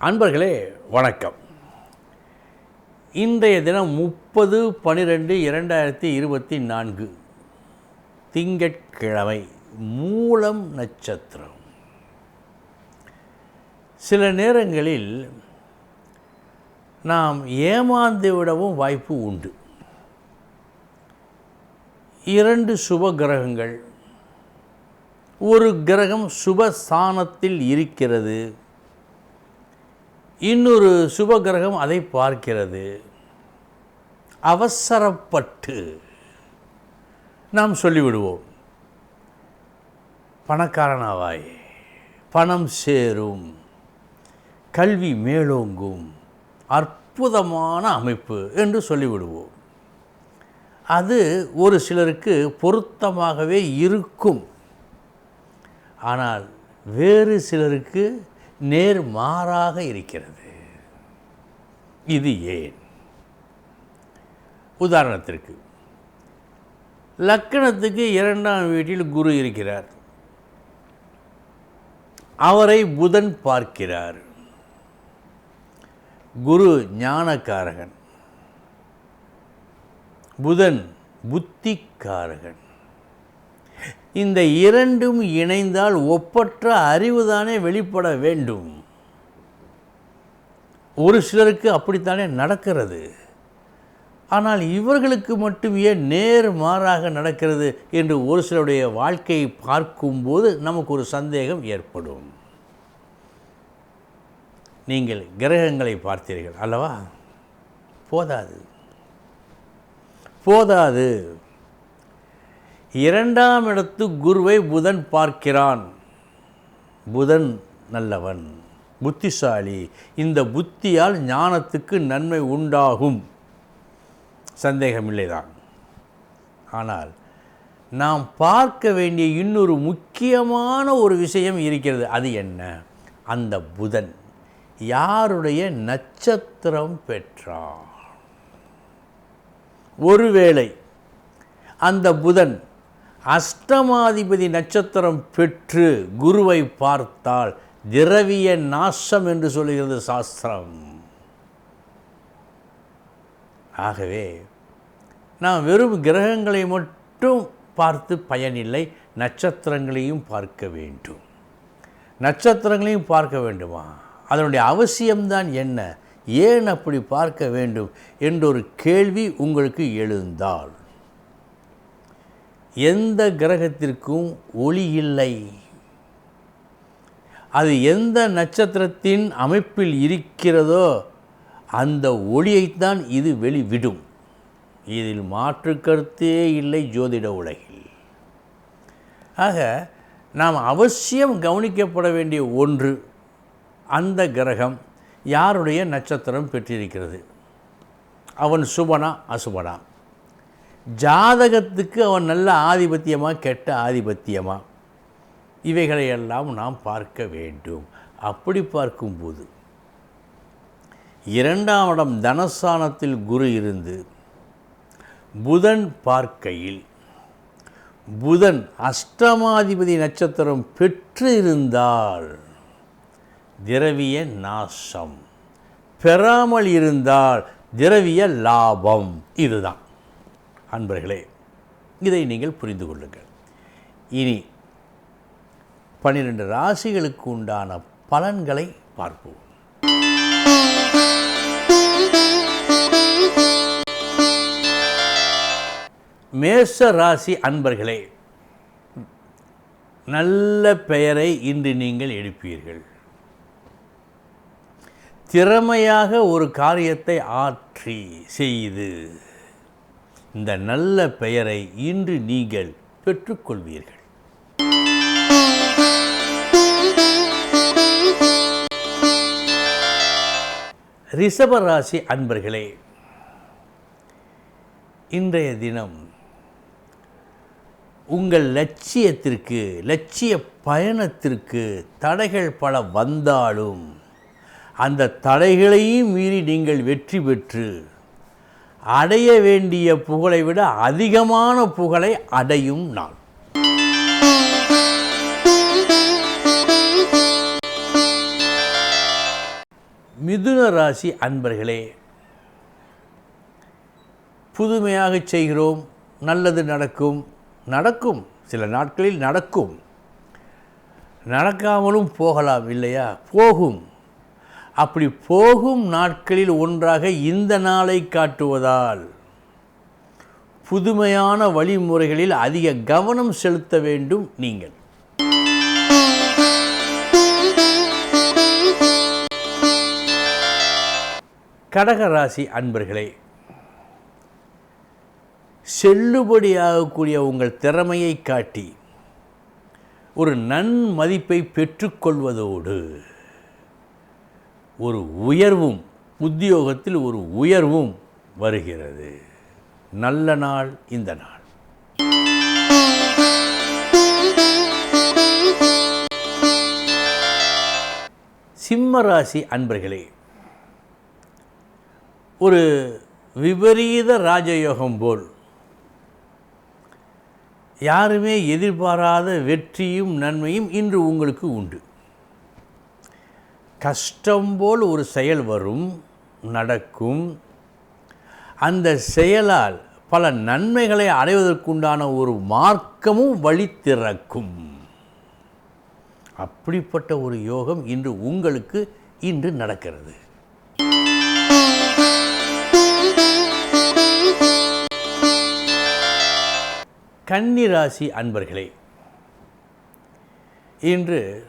அன்பர்களே வணக்கம். இன்றைய தினம் முப்பது பனிரெண்டு இரண்டாயிரத்தி இருபத்தி நான்கு. திங்கட்கிழமை மூலம் நட்சத்திரம். சில நேரங்களில் நாம் ஏமாந்து விடவும் வாய்ப்பு உண்டு. இரண்டு சுப கிரகங்கள். ஒரு கிரகம் சுபஸ்தானத்தில் இருக்கிறது. இன்னொரு சுப கிரகம் அதை பார்க்கிறது. அவசரப்பட்டு நாம் சொல்லிவிடுவோம். பணக்காரனாவாய் பணம் சேரும் கல்வி மேலோங்கும் அற்புதமான அமைப்பு என்று சொல்லிவிடுவோம். அது ஒரு சிலருக்கு பொருத்தமாகவே இருக்கும். ஆனால் வேறு சிலருக்கு நேர் மாறாக இருக்கிறது. இது ஏன்? உதாரணத்திற்கு லக்கணத்துக்கு இரண்டாம் வீட்டில் குரு இருக்கிறார். அவரை புதன் பார்க்கிறார். குரு ஞானக்காரகன். புதன் புத்திக்காரகன். இந்த இரண்டும் இணைந்தால் ஒப்பற்ற அறிவுதானே வெளிப்பட வேண்டும். ஒரு சிலருக்கு அப்படித்தானே நடக்கிறது. ஆனால் இவர்களுக்கு மட்டும் ஏன் நேர் மாறாக நடக்கிறது என்று ஒரு சிலருடைய வாழ்க்கையை பார்க்கும்போது நமக்கு ஒரு சந்தேகம் ஏற்படும். நீங்கள் கிரகங்களை பார்த்தீர்கள் அல்லவா? போதாது. போதாது. இரண்டாம் இடத்து குருவை புதன் பார்க்கிறான். புதன் நல்லவன் புத்திசாலி. இந்த புத்தியால் ஞானத்துக்கு நன்மை உண்டாகும். சந்தேகமில்லைதான். ஆனால் நாம் பார்க்க வேண்டிய இன்னொரு முக்கியமான ஒரு விஷயம் இருக்கிறது. அது என்ன? அந்த புதன் யாருடைய நட்சத்திரம் பெற்றார் ஒருவேளை அந்த புதன் அஷ்டமாதிபதி நட்சத்திரம் பெற்று குருவை பார்த்தால் திரவிய நாசம் என்று சொல்கிறது சாஸ்திரம். ஆகவே நாம் வெறும் கிரகங்களை மட்டும் பார்த்து பயனில்லை நட்சத்திரங்களையும் பார்க்க வேண்டும். நட்சத்திரங்களையும் பார்க்க வேண்டுமா? அதனுடைய அவசியம்தான் என்ன? ஏன் அப்படி பார்க்க வேண்டும்? என்றொரு கேள்வி உங்களுக்கு எழுந்தால். எந்த கிரகத்திற்கும் ஒளி இல்லை. அது எந்த நட்சத்திரத்தின் அமைப்பில் இருக்கிறதோ அந்த ஒளியைத்தான் இது வெளிவிடும். இதில் மாற்று கருத்தே இல்லை ஜோதிட உலகில். ஆக நாம் அவசியம் கவனிக்கப்பட வேண்டிய ஒன்று அந்த கிரகம் யாருடைய நட்சத்திரம் பெற்றிருக்கிறது? அவன் சுபனா அசுபனா? ஜாதகத்துக்கு அவன் நல்ல ஆதிபத்தியமா கெட்ட ஆதிபத்தியமா? இவைகளையெல்லாம் நாம் பார்க்க வேண்டும். அப்படி பார்க்கும்போது இரண்டாம் இடம் தனஸ்தானத்தில் குரு இருந்து புதன் பார்க்கையில் புதன் அஷ்டமாதிபதி நட்சத்திரம் பெற்று இருந்தால் திரவிய நாசம். பெறாமல் இருந்தால் திரவிய லாபம். இதுதான். அன்பர்களே இதை நீங்கள் புரிந்து கொள்ளுங்கள். இனி பன்னிரெண்டு ராசிகளுக்கு உண்டான பலன்களை பார்ப்போம். மேஷ ராசி அன்பர்களே நல்ல பெயரை இன்று நீங்கள் எடுப்பீர்கள். திறமையாக ஒரு காரியத்தை ஆற்றி செய்து இந்த நல்ல பெயரை இன்று நீங்கள் பெற்றுக்கொள்வீர்கள். ரிஷபராசி அன்பர்களே இன்றைய தினம் உங்கள் லட்சியத்திற்கு லட்சிய பயணத்திற்கு தடைகள் பல வந்தாலும் அந்த தடைகளையும் மீறி நீங்கள் வெற்றி பெற்று அடைய வேண்டிய புகழை விட அதிகமான புகழை அடையும் நாள். மிதுன ராசி அன்பர்களே புதுமையாக செய்கிறோம் நல்லது நடக்கும் நடக்கும் சில நாட்களில் நடக்கும். நடக்காமலும் போகலாம் இல்லையா? போகும். அப்படி போகும் நாட்களில் ஒன்றாக இந்த நாளை காட்டுவதால் புதுமையான வழிமுறைகளில் அதிக கவனம் செலுத்த வேண்டும் நீங்கள். கடகராசி அன்பர்களே செல்லுபடியாகக்கூடிய உங்கள் திறமையை காட்டி ஒரு நன்மதிப்பை பெற்றுக்கொள்வதோடு ஒரு உயர்வும் உத்தியோகத்தில் ஒரு உயர்வும் வருகிறது. நல்ல நாள் இந்த நாள். சிம்ம ராசி அன்பர்களே ஒரு விபரீத ராஜயோகம் போல் யாருமே எதிர்பாராத வெற்றியும் நன்மையும் இன்று உங்களுக்கு உண்டு. கஷ்டம் போல் ஒரு செயல் வரும் நடக்கும். அந்த செயலால் பல நன்மைகளை அடைவதற்குண்டான ஒரு மார்க்கமும் வழி திறக்கும். அப்படிப்பட்ட ஒரு யோகம் இன்று உங்களுக்கு இன்று நடக்கிறது. கன்னிராசி அன்பர்களே இன்று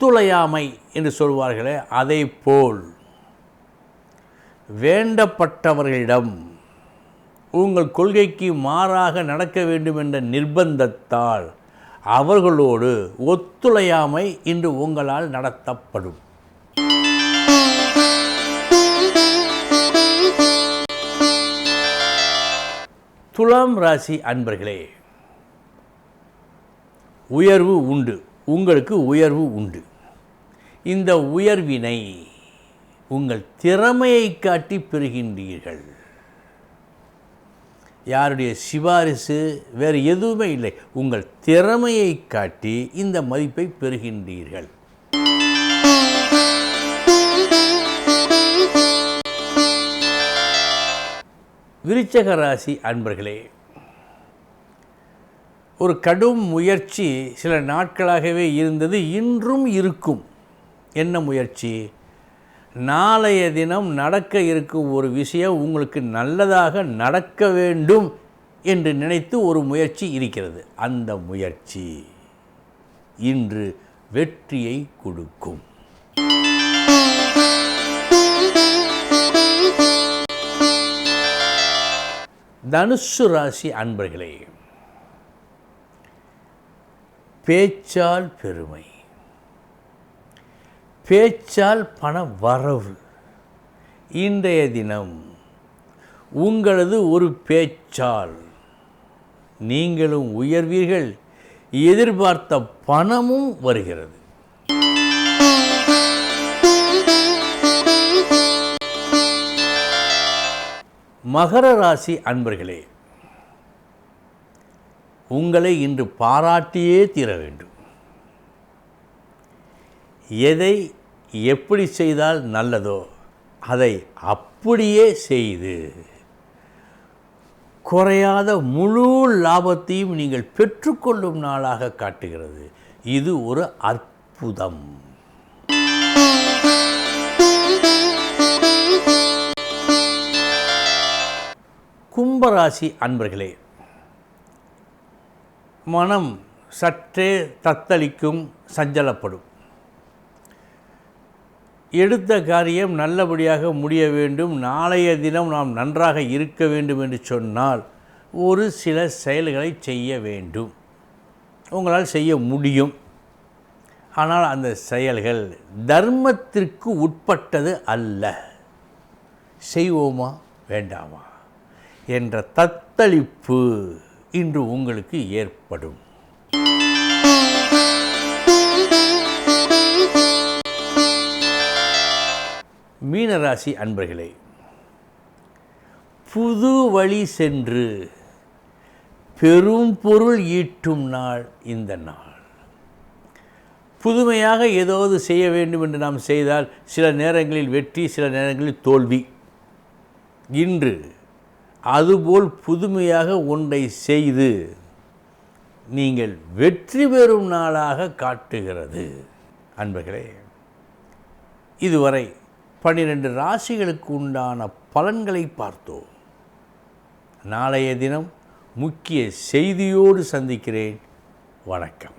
ஒத்துழையாமை என்று சொல்வார்களே அதை போல் வேண்டப்பட்டவர்களிடம் உங்கள் கொள்கைக்கு மாறாக நடக்க வேண்டும் என்ற நிர்பந்தத்தால் அவர்களோடு ஒத்துழையாமை இன்று உங்களால் நடத்தப்படும். துலாம் ராசி அன்பர்களே உயர்வு உண்டு. உங்களுக்கு உயர்வு உண்டு. இந்த உயர்வினை உங்கள் திறமையை காட்டி பெறுகின்றீர்கள். யாருடைய சிபாரிசு வேறு எதுவுமே இல்லை. உங்கள் திறமையை காட்டி இந்த மதிப்பை பெறுகின்றீர்கள். விருச்சக ராசி அன்பர்களே ஒரு கடும் முயற்சி சில நாட்களாகவே இருந்தது இன்றும் இருக்கும். என்ன முயற்சி? நாளைய தினம் நடக்க இருக்கும் ஒரு விஷயம் உங்களுக்கு நல்லதாக நடக்க வேண்டும் என்று நினைத்து ஒரு முயற்சி இருக்கிறது. அந்த முயற்சி இன்று வெற்றியை கொடுக்கும். தனுசு ராசி அன்பர்களே பேச்சால் பெருமை பேச்சால் பண வரவு. இன்றைய தினம் உங்களது ஒரு பேச்சால். நீங்களும் உயர்வீர்கள் எதிர்பார்த்த பணமும் வருகிறது. மகர ராசி அன்பர்களே உங்களை இன்று பாராட்டியே தீர வேண்டும். எதை எப்படி செய்தால் நல்லதோ அதை அப்படியே செய்து குறையாத முழு லாபத்தையும் நீங்கள் பெற்றுக்கொள்ளும் நாளாக காட்டுகிறது. இது ஒரு அற்புதம். கும்பராசி அன்பர்களே மனம் சற்றே தத்தளிக்கும் சஞ்சலப்படும். எடுத்த காரியம் நல்லபடியாக முடிய வேண்டும். நாளைய தினம் நாம் நன்றாக இருக்க வேண்டும் என்று சொன்னால் ஒரு சில செயல்களை செய்ய வேண்டும். உங்களால் செய்ய முடியும். ஆனால் அந்த செயல்கள் தர்மத்திற்கு உட்பட்டது அல்ல. செய்வோமா? வேண்டாமா? என்ற தத்தளிப்பு. இன்று உங்களுக்கு ஏற்படும். மீனராசி அன்பர்களே புது வழி சென்று பெரும் பொருள் ஈட்டும் நாள் இந்த நாள். புதுமையாக ஏதாவது செய்ய வேண்டும் என்று நாம் செய்தால் சில நேரங்களில் வெற்றி சில நேரங்களில் தோல்வி. இன்று அதுபோல் புதுமையாக ஒன்றை செய்து நீங்கள் வெற்றி பெறும் நாளாக காட்டுகிறது. அன்பர்களே இதுவரை பன்னிரண்டு ராசிகளுக்கு உண்டான பலன்களை பார்த்தோம். நாளைய தினம் முக்கிய செய்தியோடு சந்திக்கிறேன். வணக்கம்.